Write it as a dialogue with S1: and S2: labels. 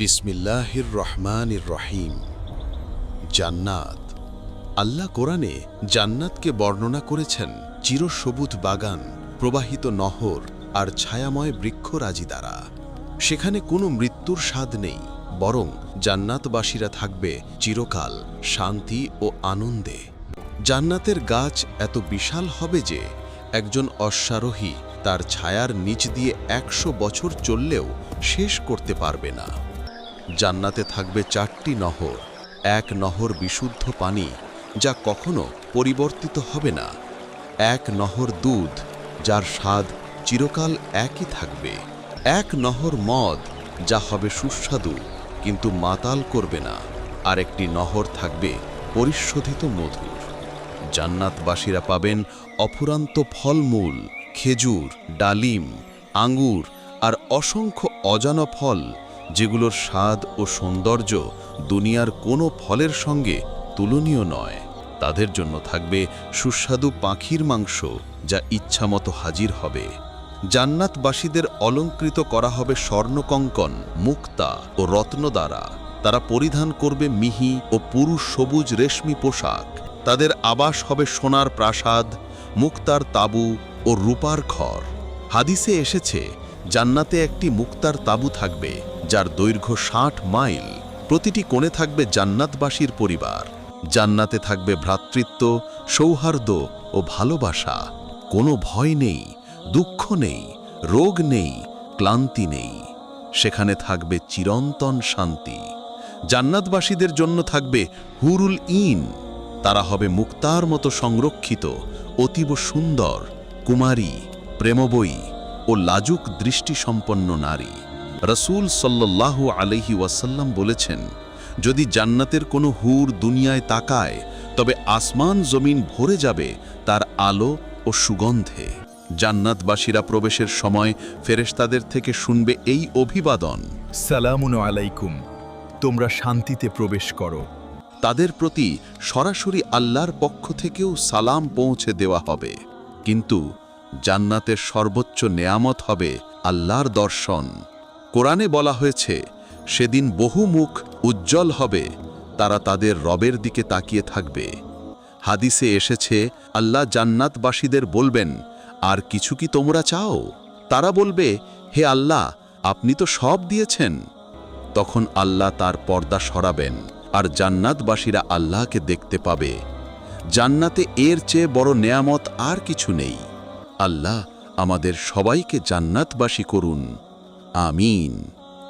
S1: বিসমিল্লাহির রহমানির রহিম জান্নাত। আল্লাহ কোরআনে জান্নাতকে বর্ণনা করেছেন চিরসবুজ বাগান, প্রবাহিত নহর আর ছায়াময় বৃক্ষরাজি দ্বারা। সেখানে কোনো মৃত্যুর স্বাদ নেই, বরং জান্নাতবাসীরা থাকবে চিরকাল শান্তি ও আনন্দে। জান্নাতের গাছ এত বিশাল হবে যে একজন অশ্বারোহী তার ছায়ার নিচ দিয়ে একশো বছর চললেও শেষ করতে পারবে না। জান্নাতে থাকবে চারটি নহর। এক নহর বিশুদ্ধ পানি, যা কখনো পরিবর্তিত হবে না। এক নহর দুধ, যার স্বাদ চিরকাল একই থাকবে। এক নহর মদ, যা হবে সুস্বাদু, কিন্তু মাতাল করবে না। আর একটি নহর থাকবে পরিশোধিত মধুর। জান্নাতবাসীরা পাবেন অফুরান্ত ফলমূল, খেজুর, ডালিম, আঙ্গুর আর অসংখ্য অজানা ফল যেগুলোর স্বাদ ও সৌন্দর্য দুনিয়ার কোনো ফলের সঙ্গে তুলনীয় নয়। তাদের জন্য থাকবে সুস্বাদু পাখির মাংস যা ইচ্ছামতো হাজির হবে। জান্নাতবাসীদের অলঙ্কৃত করা হবে স্বর্ণকঙ্কন, মুক্তা ও রত্ন দ্বারা তারা পরিধান করবে মিহি ও পুরুষ সবুজ রেশমি পোশাক। তাদের আবাস হবে সোনার প্রাসাদ, মুক্তার তাবু ও রূপার ঘর। হাদিসে এসেছে, জান্নাতে একটি মুক্তার তাবু থাকবে। যার দৈর্ঘ্য ষাট মাইল, প্রতিটি কোণে থাকবে জান্নাতবাসীর পরিবার। জান্নাতে থাকবে ভ্রাতৃত্ব, সৌহার্দ্য ও ভালোবাসা। কোনো ভয় নেই, দুঃখ নেই, রোগ নেই, ক্লান্তি নেই। সেখানে থাকবে চিরন্তন শান্তি। জান্নাতবাসীদের জন্য থাকবে হুরুল ইন। তারা হবে মুক্তার মতো সংরক্ষিত, অতীব সুন্দর, কুমারী, প্রেমবয়ী ও লাজুক দৃষ্টিসম্পন্ন নারী। রসুল সাল্লাল্লাহু আলহি ওয়াসাল্লাম বলেছেন যদি জান্নাতের কোনো হুর দুনিয়ায় তাকায় তবে আসমান জমিন ভরে যাবে তার আলো ও সুগন্ধে। জান্নাতবাসীরা প্রবেশের সময় ফেরেশতাদের থেকে শুনবে এই অভিবাদন।
S2: সালামুন আলাইকুম তোমরা শান্তিতে প্রবেশ করো।
S1: তাদের প্রতি সরাসরি আল্লাহর পক্ষ থেকেও সালাম পৌঁছে দেওয়া হবে। কিন্তু জান্নাতের সর্বোচ্চ নেয়ামত হবে আল্লাহর দর্শন। কোরআনে বলা হয়েছে, সেদিন বহু মুখ উজ্জ্বল হবে, তারা তাদের রবের দিকে তাকিয়ে থাকবে। হাদিসে এসেছে, আল্লাহ জান্নাতবাসীদের বলবেন, আর কিছু কি তোমরা চাও? তারা বলবে, হে আল্লাহ, আপনি তো সব দিয়েছেন। তখন আল্লাহ তার পর্দা সরাবেন, আর জান্নাতবাসীরা আল্লাহকে দেখতে পাবে। জান্নাতে এর চেয়ে বড় নেয়ামত আর কিছু নেই। আল্লাহ আমাদের সবাইকে জান্নাতবাসী করুন। آمین۔